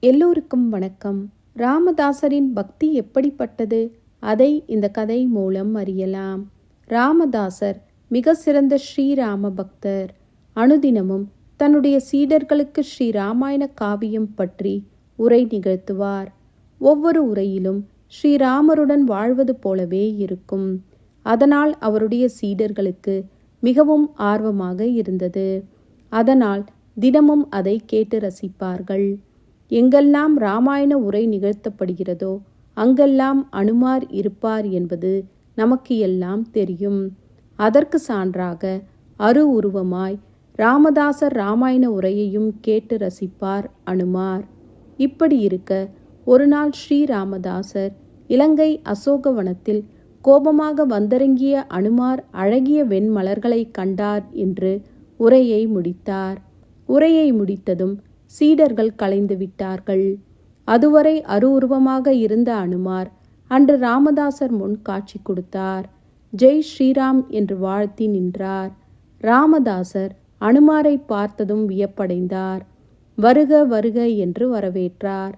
எல்லோருக்கும் வணக்கம். ராமதாசரின் பக்தி எப்படிப்பட்டது? அதை இந்த கதை மூலம் அறியலாம். ராமதாசர் மிக சிறந்த ஸ்ரீராம பக்தர். அனுதினமும் தன்னுடைய சீடர்களுக்கு ஸ்ரீ ராமாயண காவியம் பற்றி உரை நிகழ்த்துவார். ஒவ்வொரு உரையிலும் ஸ்ரீராமருடன் வாழ்வது போலவே இருக்கும். அதனால் அவருடைய சீடர்களுக்கு மிகவும் ஆர்வமாக இருந்தது. அதனால் தினமும் அதை கேட்டு ரசிப்பார்கள். எங்கெல்லாம் ராமாயண உரை நிகழ்த்தப்படுகிறதோ அங்கெல்லாம் அனுமார் இருப்பார் என்பது நமக்கு எல்லாம் தெரியும். அதற்கு சான்றாக அரு உருவமாய் ராமதாசர் ராமாயண உரையையும் கேட்டு ரசிப்பார் அனுமார். இப்படி இருக்க ஒரு நாள் ஸ்ரீ ராமதாசர் இலங்கை அசோகவனத்தில் கோபமாக வந்தரங்கிய அனுமார் அழகிய வெண்மலர்களை கண்டார் என்று உரையை முடித்தார். உரையை முடித்ததும் சீடர்கள் கலைந்து விட்டார்கள். அதுவரை அருவுருவமாக இருந்த அனுமார் அன்று ராமதாசர் முன் காட்சி கொடுத்தார். ஜெய் ஸ்ரீராம் என்று வாழ்த்தி நின்றார். ராமதாசர் அனுமாரை பார்த்ததும் வியப்படைந்தார். வருக வருக என்று வரவேற்றார்.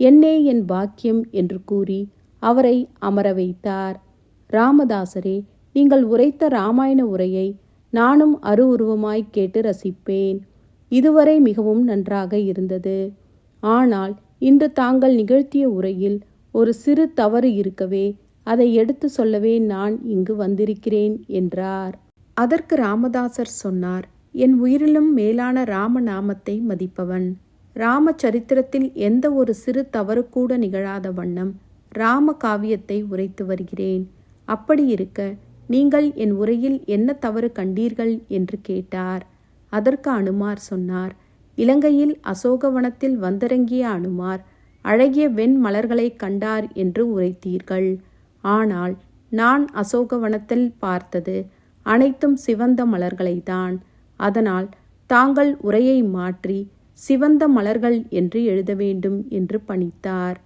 என்னே என் பாக்கியம் என்று கூறி அவரை அமர வைத்தார். ராமதாசரே நீங்கள் உரைத்த ராமாயண உரையை நானும் அருவுருவமாய் கேட்டு ரசிப்பேன். இதுவரை மிகவும் நன்றாக இருந்தது. ஆனால் இன்று தாங்கள் நிகழ்த்திய உரையில் ஒரு சிறு தவறு இருக்கவே அதை எடுத்து சொல்லவே நான் இங்கு வந்திருக்கிறேன் என்றார். அதற்கு ராமதாசர் சொன்னார் என் உயிரிலும் மேலான ராமநாமத்தை மதிப்பவன். ராமச்சரித்திரத்தில் எந்த ஒரு சிறு தவறு கூட நிகழாத வண்ணம் ராம காவியத்தை உரைத்து வருகிறேன். அப்படி இருக்க நீங்கள் என் உரையில் என்ன தவறு கண்டீர்கள்? என்று கேட்டார். அதற்கு அனுமார் சொன்னார் இலங்கையில் அசோகவனத்தில் வந்திறங்கிய அனுமார் அழகிய வெண் மலர்களை கண்டார் என்று உரைத்தீர்கள். ஆனால் நான் அசோகவனத்தில் பார்த்தது அனைத்தும் சிவந்த மலர்களைதான் அதனால் தாங்கள் உரையை மாற்றி சிவந்த மலர்கள் என்று எழுத வேண்டும் என்று பணித்தார்.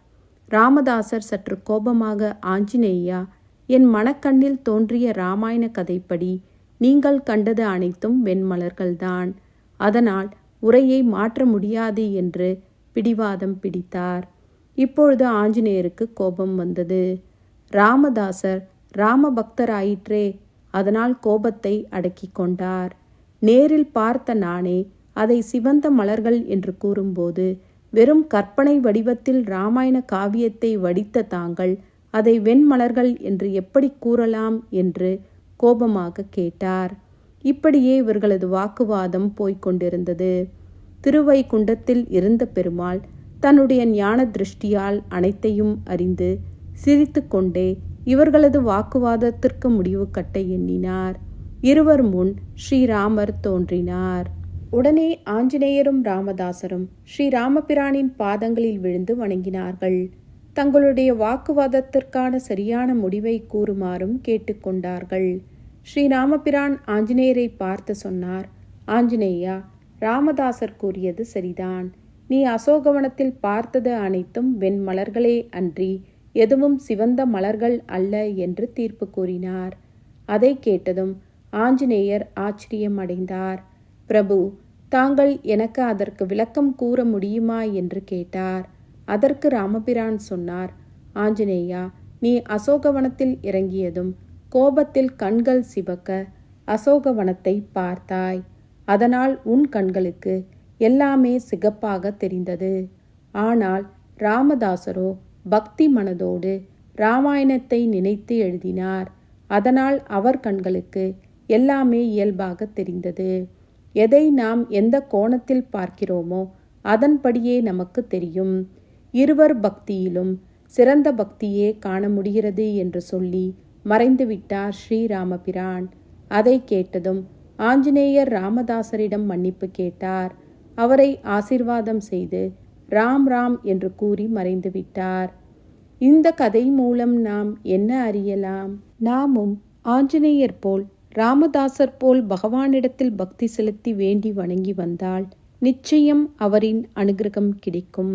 ராமதாசர் சற்று கோபமாக ஆஞ்சநேயா என் மனக்கண்ணில் தோன்றிய ராமாயண கதைப்படி நீங்கள் கண்டது அனைத்தும் வெண்மலர்கள்தான். அதனால் உரையை மாற்ற முடியாது என்று பிடிவாதம் பிடித்தார். இப்பொழுது ஆஞ்சநேயருக்கு கோபம் வந்தது. ராமதாசர் ராம பக்தராயிற்றே அதனால் கோபத்தை அடக்கி கொண்டார். நேரில் பார்த்த நானே அதை சிவந்த மலர்கள் என்று கூறும்போது வெறும் கற்பனை வடிவத்தில் ராமாயண காவியத்தை வடித்த தாங்கள் அதை வெண்மலர்கள் என்று எப்படி கூறலாம் என்று கோபமாக கேட்டார். இப்படியே இவர்களது வாக்குவாதம் போய்க் கொண்டிருந்தது திருவைகுண்டத்தில் இருந்த பெருமாள் தன்னுடைய ஞான திருஷ்டியால் அனைத்தையும் அறிந்து சிரித்து கொண்டே இவர்களது வாக்குவாதத்திற்கு முடிவு கட்ட எண்ணினார். இருவர் முன் ஸ்ரீராமர் தோன்றினார். உடனே ஆஞ்சநேயரும் ராமதாசரும் ஸ்ரீராமபிரானின் பாதங்களில் விழுந்து வணங்கினார்கள். தங்களுடைய வாக்குவாதத்திற்கான சரியான முடிவை கூறுமாறும் கேட்டுக்கொண்டார்கள். ஸ்ரீராமபிரான் ஆஞ்சநேயரை பார்த்து சொன்னார் ஆஞ்சநேயா ராமதாசர் கூறியது சரிதான். நீ அசோகவனத்தில் பார்த்தது அனைத்தும் வெண்மலர்களே அன்றி எதுவும் சிவந்த மலர்கள் அல்ல என்று தீர்ப்பு கூறினார். அதை கேட்டதும் ஆஞ்சநேயர் ஆச்சரியம் அடைந்தார். பிரபு தாங்கள் எனக்கு அதற்கு விளக்கம் கூற முடியுமா? என்று கேட்டார். அதற்கு ராமபிரான் சொன்னார் ஆஞ்சநேயா நீ அசோகவனத்தில் இறங்கியதும் கோபத்தில் கண்கள் சிவக்க அசோகவனத்தை பார்த்தாய். அதனால் உன் கண்களுக்கு எல்லாமே சிகப்பாக தெரிந்தது. ஆனால் ராமதாசரோ பக்தி மனதோடு ராமாயணத்தை நினைத்து எழுதினார். அதனால் அவர் கண்களுக்கு எல்லாமே இயல்பாக தெரிந்தது. எதை நாம் எந்த கோணத்தில் பார்க்கிறோமோ அதன்படியே நமக்கு தெரியும். இருவர் பக்தியிலும் சிறந்த பக்தியே காண முடிகிறது என்று சொல்லி மறைந்துவிட்டார் ஸ்ரீராமபிரான். அதை கேட்டதும் ஆஞ்சநேயர் ராமதாசரிடம் மன்னிப்பு கேட்டார். அவரை ஆசிர்வாதம் செய்து ராம் ராம் என்று கூறி மறைந்துவிட்டார். இந்த கதை மூலம் நாம் என்ன அறியலாம்? நாமும் ஆஞ்சநேயர் போல் ராமதாசர் போல் பகவானிடத்தில் பக்தி செலுத்தி வேண்டி வணங்கி வந்தால் நிச்சயம் அவரின் அனுகிரகம் கிடைக்கும்.